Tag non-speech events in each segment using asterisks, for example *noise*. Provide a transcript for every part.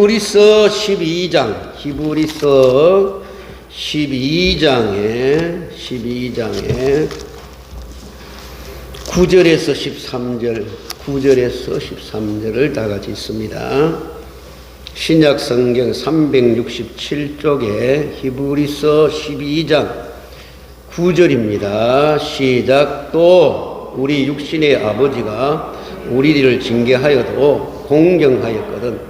히브리서 12장, 히브리서 12장에, 12장에 9절에서 13절, 9절에서 13절을 다 같이 있습니다. 신약 성경 367쪽에 히브리서 12장 9절입니다. 시작 또 우리 육신의 아버지가 우리를 징계하여도 공경하였거든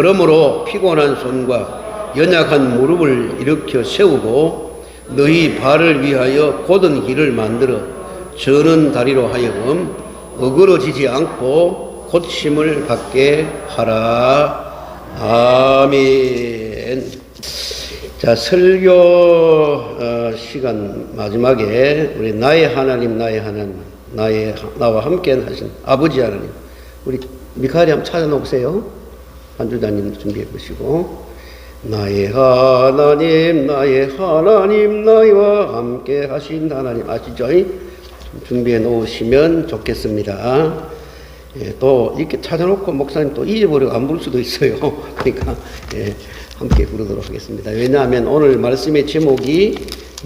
그러므로 피곤한 손과 연약한 무릎을 일으켜 세우고 너희 발을 위하여 곧은 길을 만들어 저는 다리로 하여금 어그러지지 않고 곧심을 받게 하라. 아멘. 자, 설교 어, 시간 마지막에 우리 나의 하나님, 나의 하나님, 나의 나와 함께 하신 아버지 하나님, 우리 미카엘이 한번 찾아놓으세요. 한주자님 준비해 보시고 나의 하나님 나의 하나님 나와 함께 하신 하나님 아시죠? 준비해 놓으시면 좋겠습니다. 예, 또 이렇게 찾아놓고 목사님 또 잊어버리고 안 부를 수도 있어요. *laughs* 그러니까 예, 함께 부르도록 하겠습니다. 왜냐하면 오늘 말씀의 제목이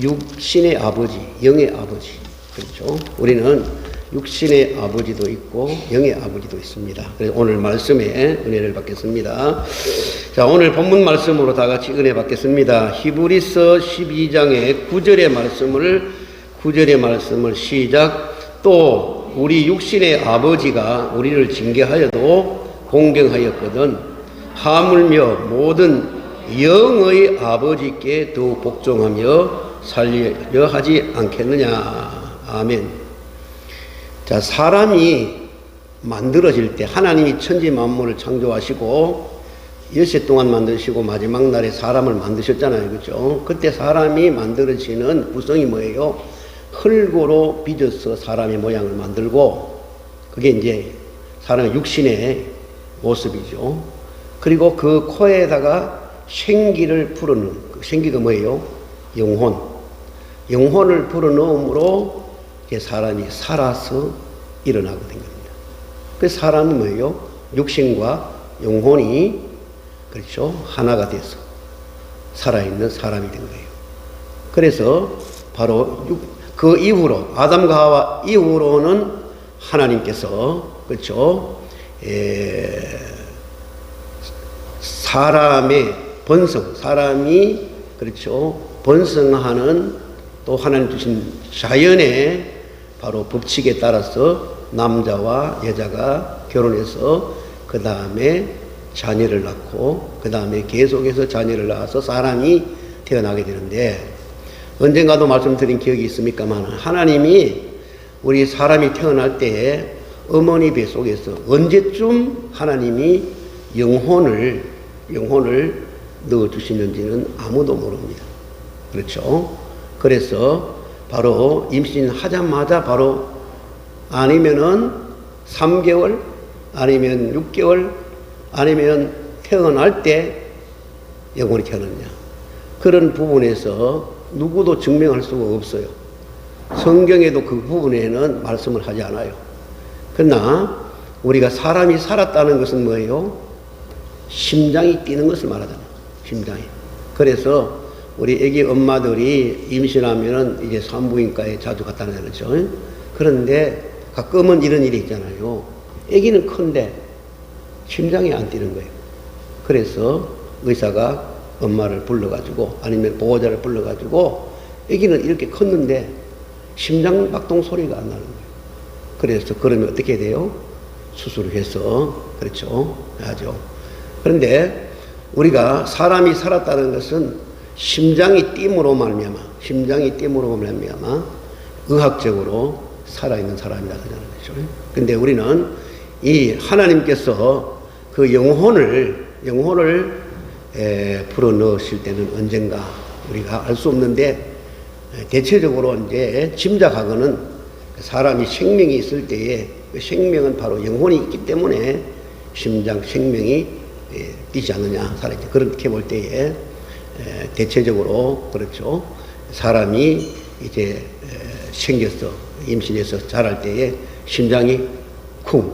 육신의 아버지, 영의 아버지. 그렇죠? 우리는 육신의 아버지도 있고 영의 아버지도 있습니다. 그래서 오늘 말씀에 은혜를 받겠습니다. 자, 오늘 본문 말씀으로 다 같이 은혜 받겠습니다. 히브리서 12장의 9절의 말씀을 9절의 말씀을 시작 또 우리 육신의 아버지가 우리를 징계하여도 공경하였거든 하물며 모든 영의 아버지께 더 복종하며 살려 하지 않겠느냐. 아멘. 자, 사람이 만들어질 때 하나님이 천지 만물을 창조하시고 여세 동안 만드시고 마지막 날에 사람을 만드셨잖아요. 그죠? 그때 사람이 만들어지는 구성이 뭐예요? 흙으로 빚어서 사람의 모양을 만들고 그게 이제 사람의 육신의 모습이죠. 그리고 그 코에다가 생기를 풀어넣은 그 생기가 뭐예요? 영혼. 영혼을 풀어넣음으로 사람이 살아서 일어나게 된 겁니다. 그 사람은 뭐예요? 육신과 영혼이 그렇죠 하나가 돼서 살아있는 사람이 된 거예요. 그래서 바로 그 이후로 아담과 하와 이후로는 하나님께서 그렇죠 에, 사람의 번성 사람이 그렇죠 번성하는 또 하나님 주신 자연의 바로 법칙에 따라서 남자와 여자가 결혼해서 그 다음에 자녀를 낳고 그 다음에 계속해서 자녀를 낳아서 사람이 태어나게 되는데 언젠가도 말씀드린 기억이 있습니까만 하나님이 우리 사람이 태어날 때 어머니 배 속에서 언제쯤 하나님이 영혼을 영혼을 넣어 주시는지는 아무도 모릅니다. 그렇죠? 그래서 바로 임신하자마자 바로 아니면은 3개월 아니면 6개월 아니면 태어날 때 영혼이 태어났냐. 그런 부분에서 누구도 증명할 수가 없어요. 성경에도 그 부분에는 말씀을 하지 않아요. 그러나 우리가 사람이 살았다는 것은 뭐예요? 심장이 뛰는 것을 말하잖아요. 심장이. 그래서 우리 애기 엄마들이 임신하면은 이제 산부인과에 자주 갔다 나죠. 그런데 가끔은 이런 일이 있잖아요. 애기는 큰데 심장이 안 뛰는 거예요. 그래서 의사가 엄마를 불러가지고 아니면 보호자를 불러가지고 애기는 이렇게 컸는데 심장 박동 소리가 안 나는 거예요. 그래서 그러면 어떻게 돼요? 수술을 해서 그렇죠. 하죠. 그런데 우리가 사람이 살았다는 것은 심장이 띵으로 말미암아 심장이 띵으로 말미암아 의학적으로 살아있는 사람이라 그러는 거죠. 근데 우리는 이 하나님께서 그 영혼을 영혼을 에, 불어 넣으실 때는 언젠가 우리가 알 수 없는데 에, 대체적으로 이제 짐작하고는 사람이 생명이 있을 때에 그 생명은 바로 영혼이 있기 때문에 심장 생명이 에, 뛰지 않느냐 살아있 그렇게 볼 때에 에, 대체적으로 그렇죠 사람이 이제 에, 생겨서 임신해서 자랄 때에 심장이 쿵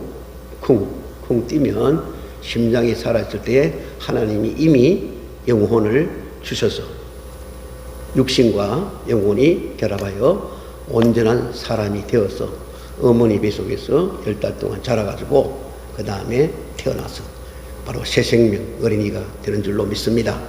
쿵, 쿵 뛰면 심장이 살아있을 때에 하나님이 이미 영혼을 주셔서 육신과 영혼이 결합하여 온전한 사람이 되어서 어머니 뱃속에서 열 달 동안 자라가지고 그 다음에 태어나서 바로 새 생명 어린이가 되는 줄로 믿습니다.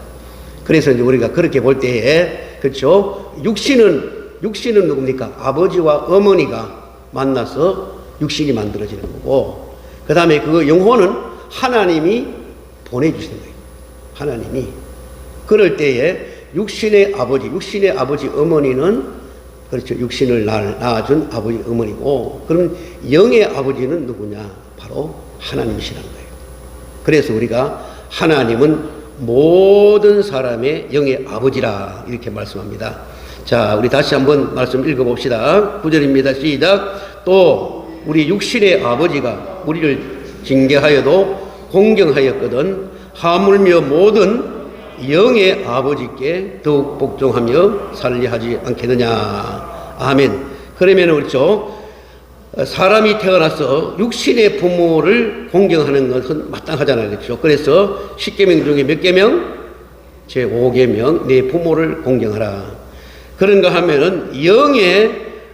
그래서 이제 우리가 그렇게 볼 때에 그렇죠 육신은 육신은 누굽니까 아버지와 어머니가 만나서 육신이 만들어지는 거고 그 다음에 그 영혼은 하나님이 보내주시는 거예요. 하나님이 그럴 때에 육신의 아버지, 육신의 아버지 어머니는 그렇죠. 육신을 낳- 낳아준 아버지 어머니고 그럼 영의 아버지는 누구냐? 바로 하나님이시라는 거예요. 그래서 우리가 하나님은 모든 사람의 영의 아버지라 이렇게 말씀합니다. 자, 우리 다시 한번 말씀 읽어봅시다. 9절입니다. 시작. 또 우리 육신의 아버지가 우리를 징계하여도 공경하였거든 하물며 모든 영의 아버지께 더욱 복종하며 살리하지 않겠느냐. 아멘. 그러면 그렇죠. 어, 사람이 태어나서 육신의 부모를 공경하는 것은 마땅하잖아요. 그렇죠? 그래서 10계명 중에 몇 계명? 제 5계명 내 부모를 공경하라. 그런가 하면은 영의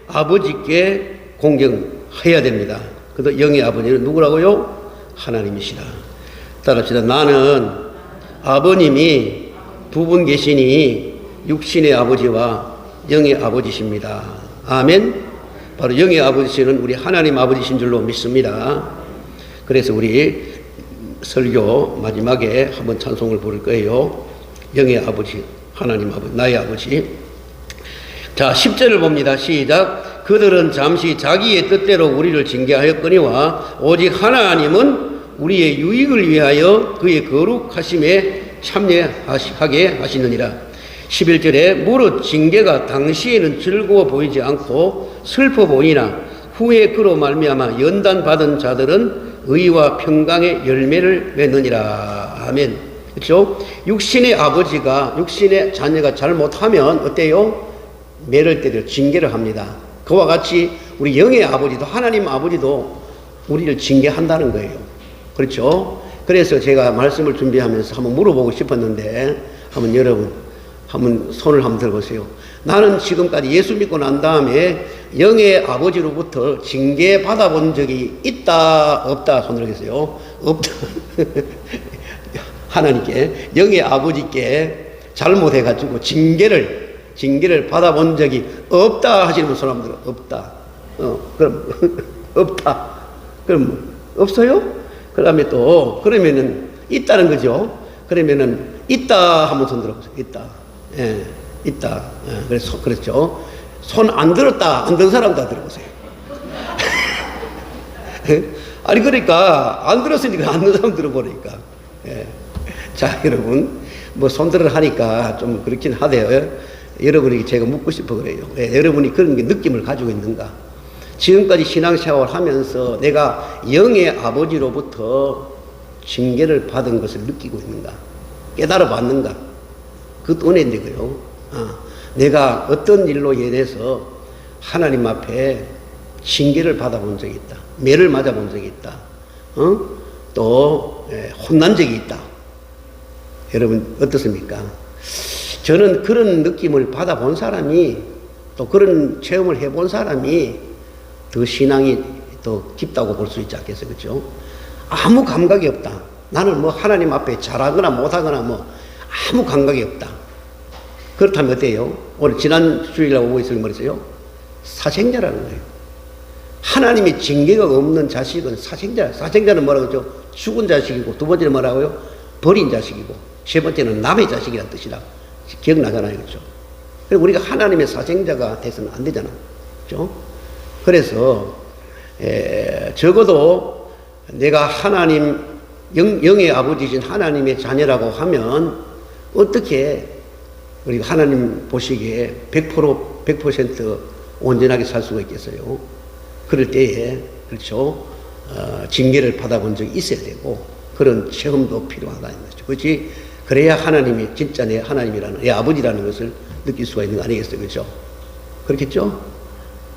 아버지께 공경해야 됩니다. 그래서 영의 아버지는 누구라고요? 하나님이시라. 따라합시다. 나는 아버님이 두 분 계시니 육신의 아버지와 영의 아버지십니다. 아멘. 바로 영의 아버지는 우리 하나님 아버지신 줄로 믿습니다. 그래서 우리 설교 마지막에 한번 찬송을 부를 거예요. 영의 아버지, 하나님 아버지, 나의 아버지. 자, 10절을 봅니다. 시작. 그들은 잠시 자기의 뜻대로 우리를 징계하였거니와 오직 하나님은 우리의 유익을 위하여 그의 거룩하심에 참여하게 하시느니라. 11절에 무릇 징계가 당시에는 즐거워 보이지 않고 슬퍼 보이나 후에 그로 말미암아 연단 받은 자들은 의와 평강의 열매를 맺느니라. 아멘. 그렇죠? 육신의 아버지가 육신의 자녀가 잘못하면 어때요? 매를 때려 징계를 합니다. 그와 같이 우리 영의 아버지도 하나님 아버지도 우리를 징계한다는 거예요. 그렇죠? 그래서 제가 말씀을 준비하면서 한번 물어보고 싶었는데 한번 여러분 한번 손을 한번 들어보세요. 나는 지금까지 예수 믿고 난 다음에 영의 아버지로부터 징계 받아본 적이 있다 없다 손 들어보세요. 없다. *laughs* 하나님께 영의 아버지께 잘못해 가지고 징계를 징계를 받아본 적이 없다 하시는 들어 없다. 어 그럼 *laughs* 없다. 그럼 없어요? 그다음에 또 그러면은 있다는 거죠. 그러면은 있다 한번 손 들어보세요. 있다. 예, 있다. 예, 그래서 그렇죠. 손 안 들었다 안 든 사람 다 들어보세요. *laughs* 아니 그러니까 안 들었으니까 안 든 사람 들어보니까. 예. 자 여러분 뭐 손들을 하니까 좀 그렇긴 하대요. 여러분에게 제가 묻고 싶어 그래요. 예, 여러분이 그런 게 느낌을 가지고 있는가? 지금까지 신앙생활을 하면서 내가 영의 아버지로부터 징계를 받은 것을 느끼고 있는가? 깨달아 봤는가? 그 은혜인데 그요. 아, 내가 어떤 일로 인해서 하나님 앞에 징계를 받아본 적이 있다. 매를 맞아본 적이 있다. 어? 또 예, 혼난 적이 있다. 여러분 어떻습니까? 저는 그런 느낌을 받아본 사람이 또 그런 체험을 해본 사람이 더 신앙이 더 깊다고 볼 수 있지 않겠어요? 그죠? 아무 감각이 없다. 나는 뭐 하나님 앞에 잘하거나 못하거나 뭐 아무 감각이 없다. 그렇다면 어때요? 오늘 지난 주일날 오고 있을 말이세요? 사생자라는 거예요. 하나님의 징계가 없는 자식은 사생자. 사생자는 뭐라고 그러죠? 죽은 자식이고 두 번째는 뭐라고요? 버린 자식이고 세 번째는 남의 자식이라는 뜻이라 기억나잖아요. 그리고 우리가 하나님의 사생자가 돼서는 안 되잖아. 그렇죠? 그래서 에, 적어도 내가 하나님 영, 영의 아버지신 하나님의 자녀라고 하면 어떻게 우리가 하나님 보시기에 100% 100% 온전하게 살 수가 있겠어요? 그럴 때에 그렇죠. 어, 징계를 받아본 적이 있어야 되고 그런 체험도 필요하다는 거죠. 그렇지? 그래야 하나님이 진짜 내 하나님이라는 내 아버지라는 것을 느낄 수가 있는 거 아니겠어요? 그렇죠? 그렇겠죠?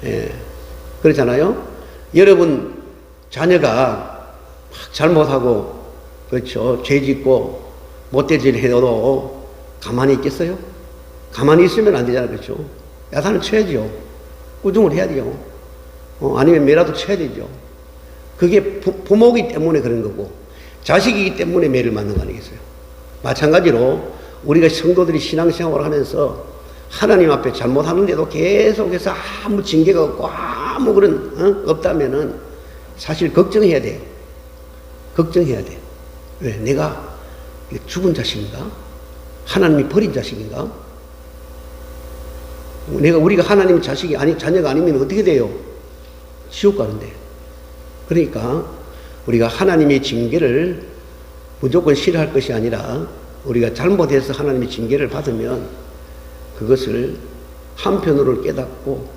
예. 그렇잖아요? 여러분 자녀가 막 잘못하고 그렇죠. 죄 짓고 못된 짓 해도 가만히 있겠어요? 가만히 있으면 안 되잖아요. 그렇죠? 야단을 쳐야죠. 꾸중을 해야 돼요. 어, 아니면 매라도 쳐야 되죠. 그게 부, 부모이기 때문에 그런 거고 자식이기 때문에 매를 맞는 거 아니겠어요? 마찬가지로 우리가 성도들이 신앙생활을 하면서 하나님 앞에 잘못하는데도 계속해서 아무 징계가 없고 아무 그런 어? 없다면은 사실 걱정해야 돼요. 걱정해야 돼. 왜? 내가 죽은 자식인가? 하나님이 버린 자식인가? 내가 우리가 하나님 자식이 아니 자녀가 아니면 어떻게 돼요? 지옥 가는데. 그러니까 우리가 하나님의 징계를 무조건 싫어할 것이 아니라 우리가 잘못해서 하나님의 징계를 받으면 그것을 한편으로 깨닫고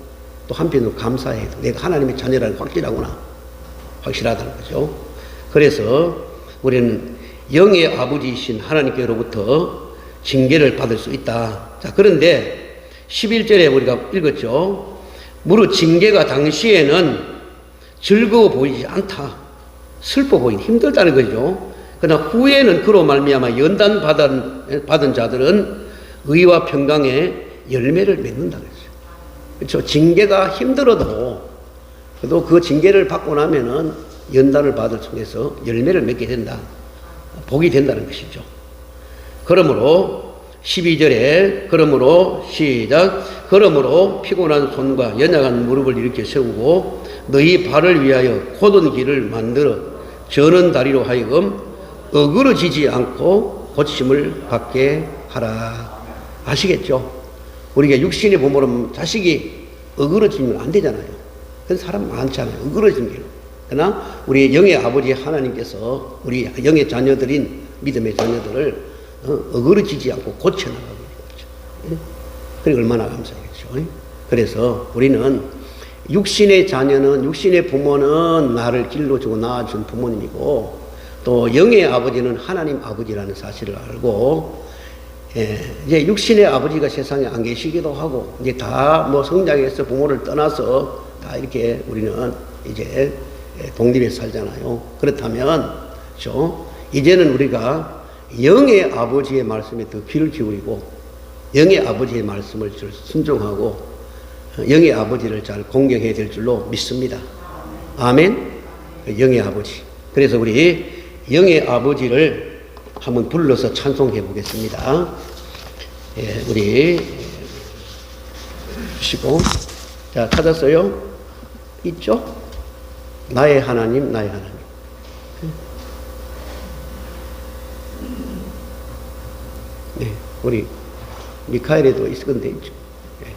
또 한편으로 감사해. 내가 하나님의 자녀라는 확실하구나. 확실하다는 거죠. 그래서 우리는 영의 아버지이신 하나님께로부터 징계를 받을 수 있다. 자, 그런데 11절에 우리가 읽었죠. 무릇 징계가 당시에는 즐거워 보이지 않다. 슬퍼 보이니 힘들다는 거죠. 그러나 후에는 그로 말미암아 연단 받은, 받은 자들은 의와 평강의 열매를 맺는다 그랬어요. 그렇죠. 징계가 힘들어도 그래도 그 징계를 받고 나면은 연단을 받을 통해서 열매를 맺게 된다. 복이 된다는 것이죠. 그러므로 12절에 그러므로 시작 그러므로 피곤한 손과 연약한 무릎을 일으켜 세우고 너희 발을 위하여 곧은 길을 만들어 저는 다리로 하여금 어그러지지 않고 고침을 받게 하라 아시겠죠? 우리가 육신의 부모는 자식이 어그러지면 안 되잖아요. 그런 사람 많잖아요. 어그러진 길. 그러나 우리 영의 아버지 하나님께서 우리 영의 자녀들인 믿음의 자녀들을 어, 어그러지지 않고 고쳐나가고 있는 거죠. 그게 얼마나 감사하겠죠. 그래서 우리는 육신의 자녀는 육신의 부모는 나를 길러주고 낳아준 부모님이고 또 영의 아버지는 하나님 아버지라는 사실을 알고 예, 이제 육신의 아버지가 세상에 안 계시기도 하고 이제 다 뭐 성장해서 부모를 떠나서 다 이렇게 우리는 이제 독립해 살잖아요. 그렇다면 저 이제는 우리가 영의 아버지의 말씀에 더 귀를 기울이고 영의 아버지의 말씀을 순종하고 영의 아버지를 잘 공경해야 될 줄로 믿습니다. 아멘. 영의 아버지. 그래서 우리 영의 아버지를 한번 불러서 찬송해 보겠습니다. 예, 우리 쉬고 자 찾았어요? 있죠? 나의 하나님, 나의 하나님. 우리 미카엘에도 있을 건데 있죠. 네.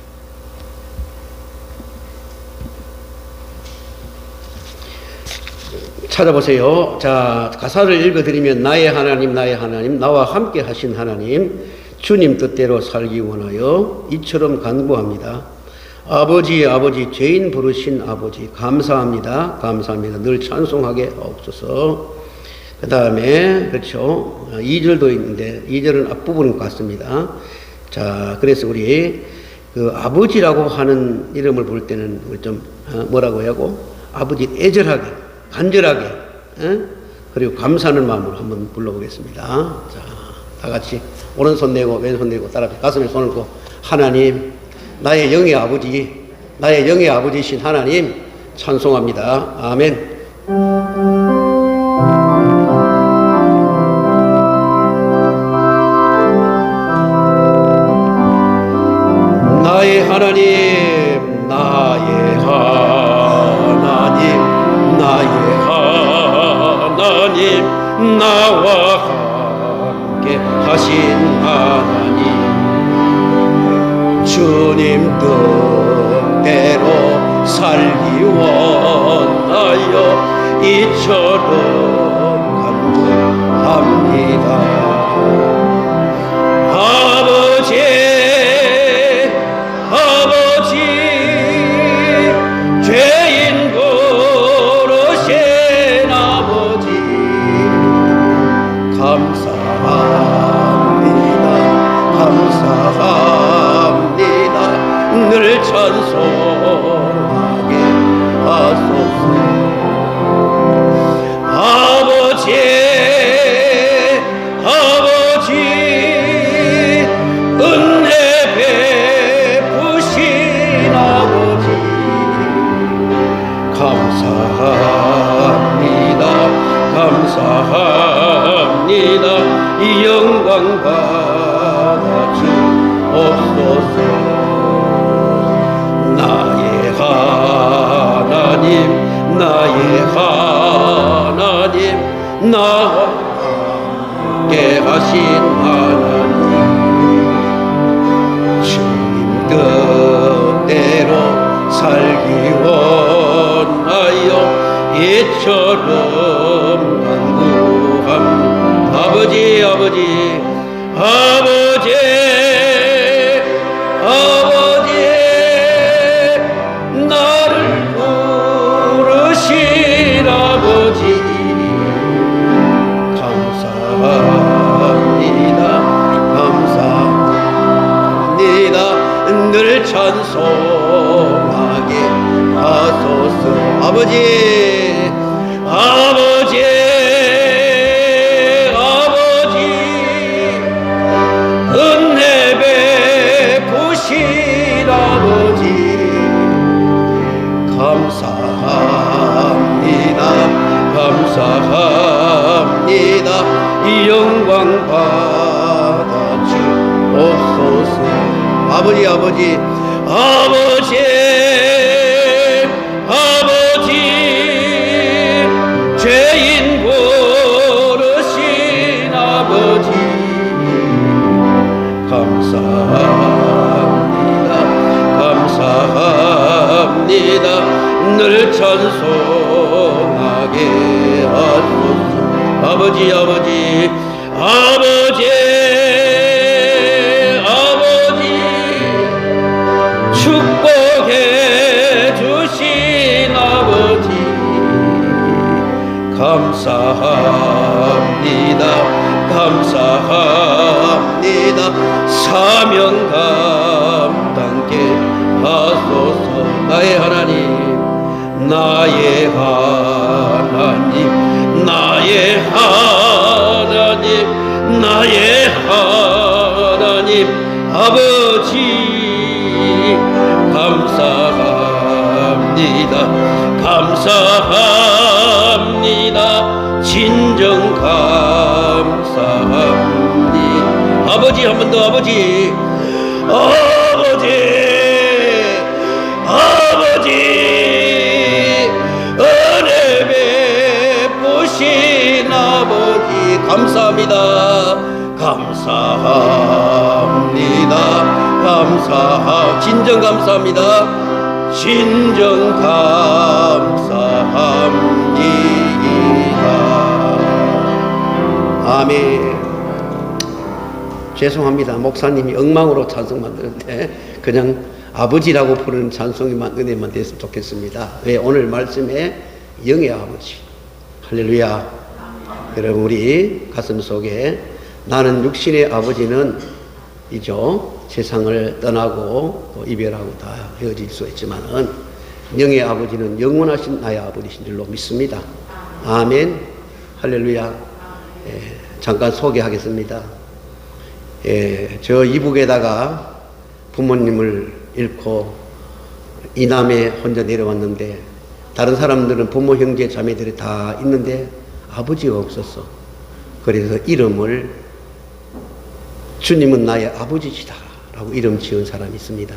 찾아보세요. 자, 가사를 읽어드리면 나의 하나님, 나의 하나님, 나와 함께 하신 하나님, 주님 뜻대로 살기 원하여 이처럼 간구합니다. 아버지, 아버지, 죄인 부르신 아버지, 감사합니다. 감사합니다. 늘 찬송하게 없어서. 그 다음에, 그렇죠. 2절도 있는데, 2절은 앞부분 같습니다. 자, 그래서 우리 그 아버지라고 하는 이름을 볼 때는 좀 어, 뭐라고 하고, 아버지 애절하게, 간절하게, 에? 그리고 감사하는 마음으로 한번 불러보겠습니다. 자, 다 같이 오른손 내고 왼손 내고 따라 가슴에 손을 고 하나님, 나의 영의 아버지, 나의 영의 아버지신 하나님 찬송합니다. 아멘. 감사합니다. 감사합니다. 이 영광 받아주옵소서 나의 하나님 나의 하나님 나와 함께 하신 하나님 이처럼 간구함. 아버지 아버지. 아 아버지 아버지. 아버지 아버지. 죄인 부르신 아버지. 감사합니다. 감사합니다. 늘 찬송하게 하소서. 아버지 아버지 감사합니다. 감사합니다. 사명 감당케 하소서. 나의 하나님 나의 하나님 나의 하나님 나의 하나님. 아버지 감사합니다. 감사합니다 한 번 더 아버지. 아버지. 아버지. 은혜 베푸신 아버지. 감사합니다. 감사합니다. 감사하 진정 감사합니다. 진정 감사합니다. 아멘 죄송합니다. 목사님이 엉망으로 찬송 만드는데 그냥 아버지라고 부르는 찬송이만 은혜만 됐으면 좋겠습니다. 왜 오늘 말씀에 영의 아버지 할렐루야. 여러분 우리 가슴 속에 나는 육신의 아버지는 이죠 세상을 떠나고 또 이별하고 다 헤어질 수 있지만은 영의 아버지는 영원하신 나의 아버지신 줄로 믿습니다. 아멘. 할렐루야. 예, 잠깐 소개하겠습니다. 예, 저 이북에다가 부모님을 잃고 이남에 혼자 내려왔는데 다른 사람들은 부모 형제 자매들이 다 있는데 아버지가 없었어. 그래서 이름을 주님은 나의 아버지시다 라고 이름 지은 사람이 있습니다.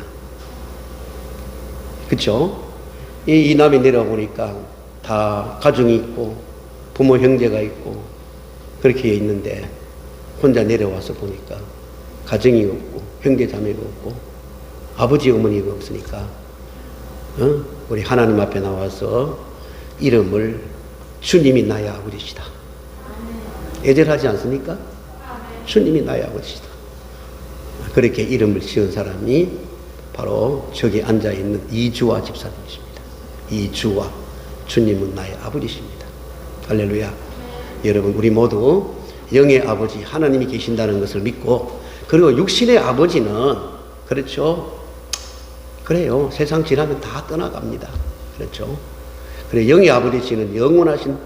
그쵸? 이 이남에 내려와 보니까 다 가정이 있고 부모 형제가 있고 그렇게 있는데 혼자 내려와서 보니까 가정이 없고 형제 자매가 없고 아버지 어머니가 없으니까 어? 우리 하나님 앞에 나와서 이름을 주님이 나의 아버지시다. 애절하지 않습니까? 주님이 나의 아버지시다. 그렇게 이름을 지은 사람이 바로 저기 앉아 있는 이주와 집사님이십니다. 이주와 주님은 나의 아버지십니다. 할렐루야. 여러분 우리 모두 영의 아버지 하나님이 계신다는 것을 믿고 그리고 육신의 아버지는 그렇죠. 그래요. 세상 지나면 다 떠나갑니다. 그렇죠. 그래 영의 아버지는 영원하신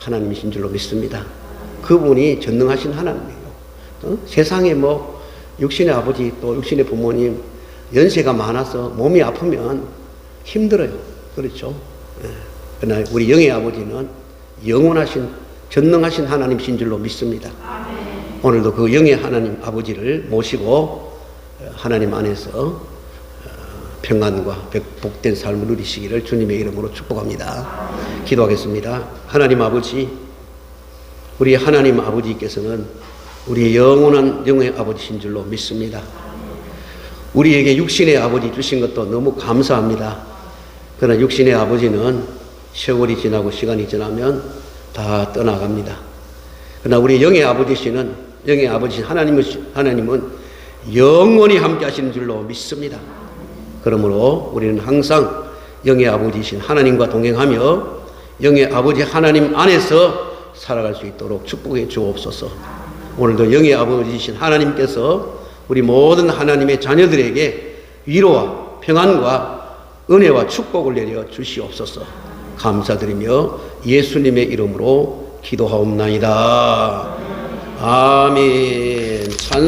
하나님이신 줄로 믿습니다. 그분이 전능하신 하나님이에요. 어? 세상에 뭐 육신의 아버지 또 육신의 부모님 연세가 많아서 몸이 아프면 힘들어요. 그렇죠. 예. 그러나 우리 영의 아버지는 영원하신 전능하신 하나님이신 줄로 믿습니다. 오늘도 그 영의 하나님 아버지를 모시고 어, 하나님 안에서 어, 평안과 복- 복된 삶을 누리시기를 주님의 이름으로 축복합니다. 기도하겠습니다. 하나님 아버지, 우리 하나님 아버지께서는 우리 영원한 영의 아버지신 줄로 믿습니다. 우리에게 육신의 아버지 주신 것도 너무 감사합니다. 그러나 육신의 아버지는 세월이 지나고 시간이 지나면 다 떠나갑니다. 그러나 우리 영의 아버지시는 영의 아버지 하나님은 하나님은 영원히 함께 하시는 줄로 믿습니다. 그러므로 우리는 항상 영의 아버지신 하나님과 동행하며 영의 아버지 하나님 안에서 살아갈 수 있도록 축복해 주옵소서. 오늘도 영의 아버지신 하나님께서 우리 모든 하나님의 자녀들에게 위로와 평안과 은혜와 축복을 내려 주시옵소서. 감사드리며 예수님의 이름으로 기도하옵나이다. 아멘.